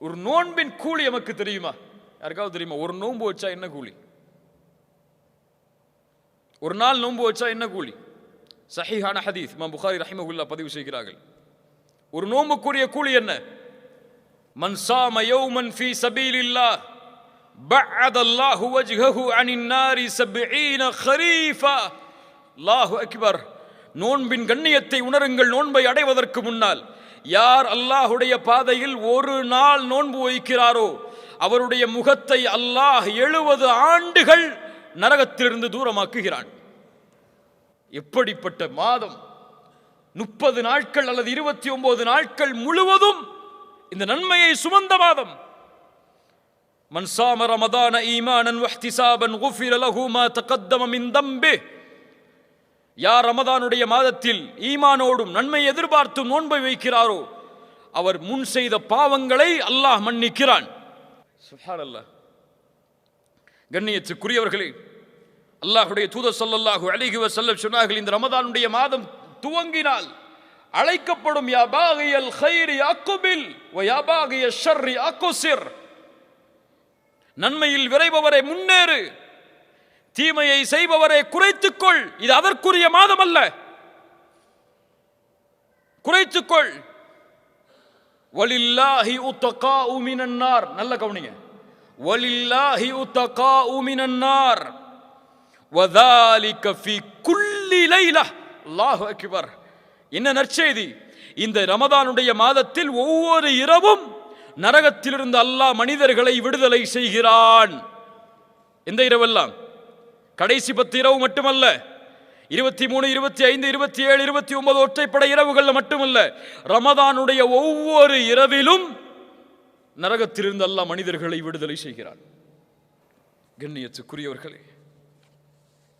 ஒரு நோன்பின் கூலி நமக்கு தெரியுமா யாருக்காவது தெரியுமா ஒரு நோன்பு வச்சா என்ன கூலி ஒரு நாள் நோன்பு வச்சா என்ன கூலி சஹீஹான ஹதீஸ் இமாம் புகாரி ரஹிமகுல்லா பதிவு செய்கிறார்கள் ஒரு நோம்புக்குரிய கூலி என்ன மன் சாம யௌமன் ஃபீ சபீலில்லாஹ் بعد الله وجهه عن النار سبعين خريفا அல்லாஹு அக்பர் நோன்பின் கண்ணியத்தை உணருங்கள் நோன்பை அடைவதற்கு முன்னால். யார் அல்லாஹுடைய பாதையில் ஒரு நாள் நோன்பு வைக்கிறாரோ அவருடைய முகத்தை அல்லாஹ் எழுபது ஆண்டுகள் நரகத்திலிருந்து தூரமாக்குகிறான். எப்படிப்பட்ட மாதம்? முப்பது நாட்கள் அல்லது இருபத்தி ஒன்பது நாட்கள் முழுவதும் இந்த நன்மையை சுமந்த மாதம். மன்சாமர மதான ஈமானன் வஹ்திசாபன் குஃபிர லஹு மா தகத்தம தம்பே யார் ரமதானுடைய மாதத்தில் ஈமானோடும் நன்மை எதிர்பார்த்து நோன்பை வைக்கிறாரோ அவர் முன் செய்த பாவங்களை அல்லாஹ் மன்னிக்கிறான். சுப்ஹானல்லாஹ் கண்ணியத்துக்குரியவர்களே அல்லாஹுடைய தூத சொல்லல்லாஹு அழகி வசல்ல சொன்னார்கள் இந்த ரமதானுடைய மாதம் துவங்கினால் அழைக்கப்படும் யாபாகியல் ஹைரி அக்குபில் யாபாகிய யா ஷர்ரி அக்குசிர். நன்மையில் விரைபவரை முன்னேறு. தீமையை செய்பவரை குறைத்துக்கொள். இது அதற்குரிய மாதம் அல்ல குறைத்துக்கொள். வலில்லாஹி உத்தகா உமினன்னார் நல்ல கவனிங்க. வலில்லாஹி உத்தகா உமினன்னார் வதாலிக ஃபி குல்லி லைலா அல்லாஹு அக்பர். என்ன நற்செய்தி? இந்த ரமதானுடைய மாதத்தில் ஒவ்வொரு இரவும் நரகத்திலிருந்து அல்லாஹ் மனிதர்களை விடுதலை செய்கிறான். எந்த இரவெல்லாம்? கடைசி பத்து இரவு மட்டுமல்ல. இருபத்தி மூணு இருபத்தி ஐந்து இருபத்தி ஏழு இருபத்தி ஒன்பது ஒற்றைப்படை இரவுகளில் மட்டுமல்ல. ரமதானுடைய ஒவ்வொரு இரவிலும் நரகத்திலிருந்து அல்ல மனிதர்களை விடுதலை செய்கிறான் கண்ணியத்துக்குரியவர்களே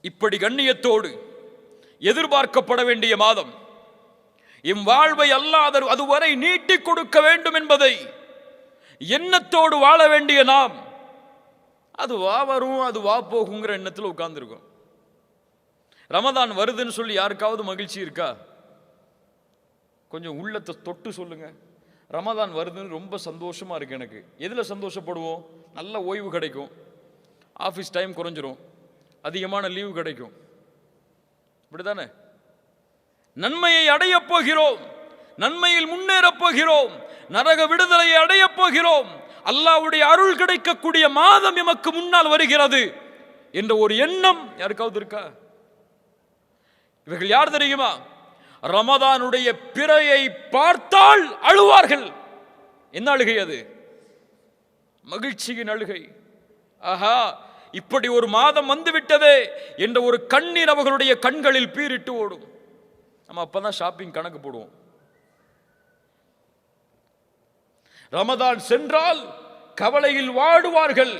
இப்படி கண்ணியத்தோடு எதிர்பார்க்கப்பட வேண்டிய மாதம் இம் வாழ்வை அல்லாத அதுவரை நீட்டிக் கொடுக்க வேண்டும் என்பதை எண்ணத்தோடு வாழ வேண்டிய நாம் அது வா வரும் அது வா போகுங்கிற எண்ணத்தில் உட்காந்துருக்கும் ரமதான் வருதுன்னு சொல்லி யாருக்காவது மகிழ்ச்சி இருக்கா? கொஞ்சம் உள்ளத்தை தொட்டு சொல்லுங்க. ரமதான் வருதுன்னு ரொம்ப சந்தோஷமாக இருக்குது எனக்கு. எதில் சந்தோஷப்படுவோம்? நல்ல ஓய்வு கிடைக்கும். ஆஃபீஸ் டைம் குறைஞ்சிரும். அதிகமான லீவு கிடைக்கும். இப்படிதானே? நன்மையை அடையப் போகிறோம். நன்மையில் முன்னேறப் போகிறோம். நரக விடுதலையை அடையப் போகிறோம். அல்லாவுடைய அருள் கிடைக்கக்கூடிய மாதம் எமக்கு முன்னால் வருகிறது என்ற ஒரு எண்ணம் யாருக்காவது இருக்கா? இவர்கள் யார் தெரியுமா? ரமதானுடைய பிறையை பார்த்தால் அழுவார்கள். என்ன அழுகை அது? மகிழ்ச்சியின் அழுகை. ஆஹா இப்படி ஒரு மாதம் வந்துவிட்டதே என்ற ஒரு கண்ணீர் அவர்களுடைய கண்களில் பீரிட்டு ஓடும். நம்ம அப்பதான் ஷாப்பிங் கணக்கு போடுவோம். ரமதான் சென்றால் கவலையில் வாடுவார்கள்.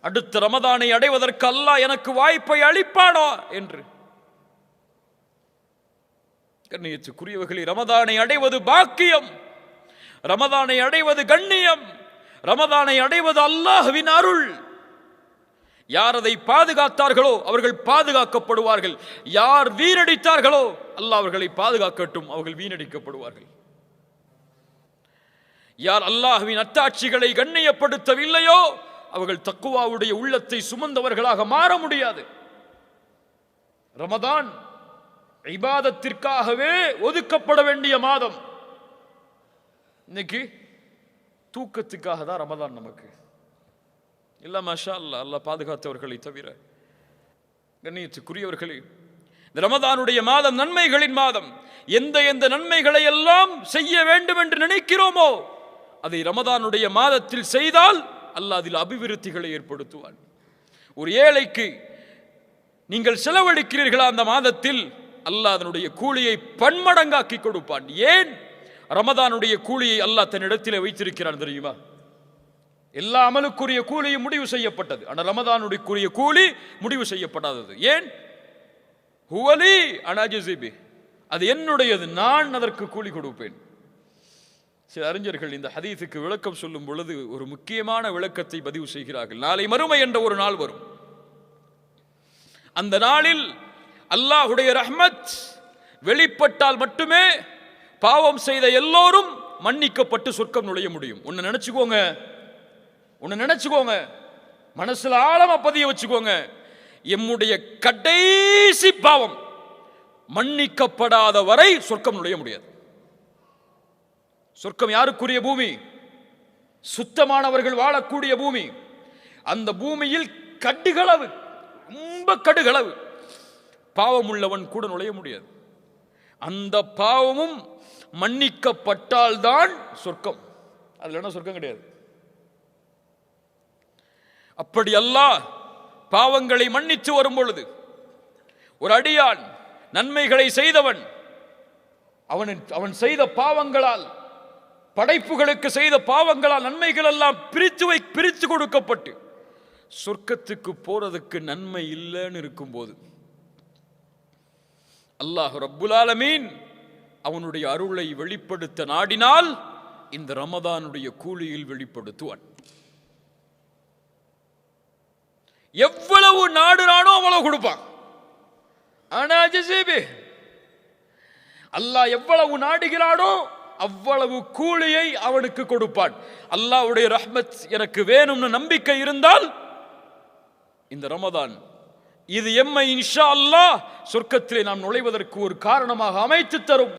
அடுத்த ரமதானை அடைவதற்கு அல்லாஹ் எனக்கு வாய்ப்பை அளிப்பானா என்று. கண்ணியத்துக்குரியவர்களே ரமதானை அடைவது பாக்கியம். ரமதானை அடைவது கண்ணியம். ரமதானை அடைவது அல்லாஹுவின் அருள். யார் அதை பாதுகாத்தார்களோ அவர்கள் பாதுகாக்கப்படுவார்கள். யார் வீணடித்தார்களோ அல்லாஹ் அவர்களை பாதுகாக்கட்டும் அவர்கள் வீணடிக்கப்படுவார்கள். யார் அல்லாஹ்வின் அத்தாட்சிகளை கண்ணியப்படுத்தவில்லையோ அவர்கள் தக்குவாவுடைய உள்ளத்தை சுமந்தவர்களாக மாற முடியாது. ரமதான் இபாதத்திற்காகவே ஒதுக்கப்பட வேண்டிய மாதம். இன்னைக்கு தூக்கத்துக்காக தான் ரமதான் நமக்கு. இல்லை மஷா அல்லா அல்லாஹ் பாதுகாத்தவர்களை தவிர கண்ணியத்துக்குரியவர்களே இந்த ரமதானுடைய மாதம் நன்மைகளின் மாதம். எந்த எந்த நன்மைகளை எல்லாம் செய்ய வேண்டும் என்று நினைக்கிறோமோ அதை ரமதானுடைய மாதத்தில் செய்தால் அல்லாஹ் அதில் அபிவிருத்திகளை ஏற்படுத்துவான். ஒரு ஏழைக்கு நீங்கள் செலவழிக்கிறீர்களா அந்த மாதத்தில் அல்லாஹ் அதனுடைய கூலியை பன்மடங்காக்கி கொடுப்பான். ஏன்? ரமதானுடைய கூலியை அல்லாஹ் தன்னிடத்திலே வைத்திருக்கிறான் தெரியுமா? எல்லா அமலுக்குரிய கூலியும் முடிவு செய்யப்பட்டது. ஆனால் ரமதானுடைய கூலி முடிவு செய்யப்படாதது. ஏன்? ஹுவலி அனாஜிபி அது என்னுடையது. நான் அதற்கு கூலி கொடுப்பேன். சில அறிஞர்கள் இந்த ஹதீஸுக்கு விளக்கம் சொல்லும் பொழுது ஒரு முக்கியமான விளக்கத்தை பதிவு செய்கிறார்கள். நாளை மறுமை என்ற ஒரு நாள் வரும். அந்த நாளில் அல்லாஹுடைய ரஹ்மத் வெளிப்பட்டால் மட்டுமே பாவம் செய்த எல்லோரும் மன்னிக்கப்பட்டு சொர்க்கம் நுழைய முடியும். ஒன்னு நினைச்சுக்கோங்க. ஒன்னு நினைச்சுக்கோங்க. மனசுல ஆழமா பதிய வச்சுக்கோங்க. எம்முடைய கடைசி பாவம் மன்னிக்கப்படாத வரை சொர்க்கம் நுழைய முடியாது. சொர்க்கம் யாருக்குரிய பூமி? சுத்தமானவர்கள் வாழக்கூடிய பூமி. அந்த பூமியில் கடுகளவு ரொம்ப கடுகளவு. பாவம் உள்ளவன் கூட நுழைய முடியாது. அந்த பாவமும் மன்னிக்கப்பட்டால்தான் சொர்க்கம். அதுல என்ன சொர்க்கம் கிடையாது? அப்படி அல்ல பாவங்களை மன்னித்து வரும் பொழுது ஒரு அடியான் நன்மைகளை செய்தவன் அவன் அவன் செய்த பாவங்களால் படைப்புகளுக்கு செய்த பாவங்களால் நன்மைகள் எல்லாம் பிரித்து வை பிரித்து கொடுக்கப்பட்டு சொர்க்கத்துக்கு போறதுக்கு நன்மை இல்லைன்னு இருக்கும்போது அல்லாஹ் ரப்புல் ஆலமீன் அவனுடைய அருளை வெளிப்படுத்த நாடினால் இந்த ரமதானுடைய கூலியில் வெளிப்படுத்துவான். எவ்வளவு நாடுறானோ அவ்வளவு கொடுப்பான். ஆனா ஜசீபி அல்லாஹ் எவ்வளவு நாடுகிறானோ அவ்வளவு கூலியை அவனுக்கு கொடுப்பான். அல்லாவுடைய ரஹ்மத் எனக்கு வேணும்னு நம்பிக்கை இருந்தால் இந்த ரமதான் இது எம்மை இன்ஷா அல்லாஹ் சொர்க்கத்திலே நாம் நுழைவதற்கு ஒரு காரணமாக அமைத்து தரும்.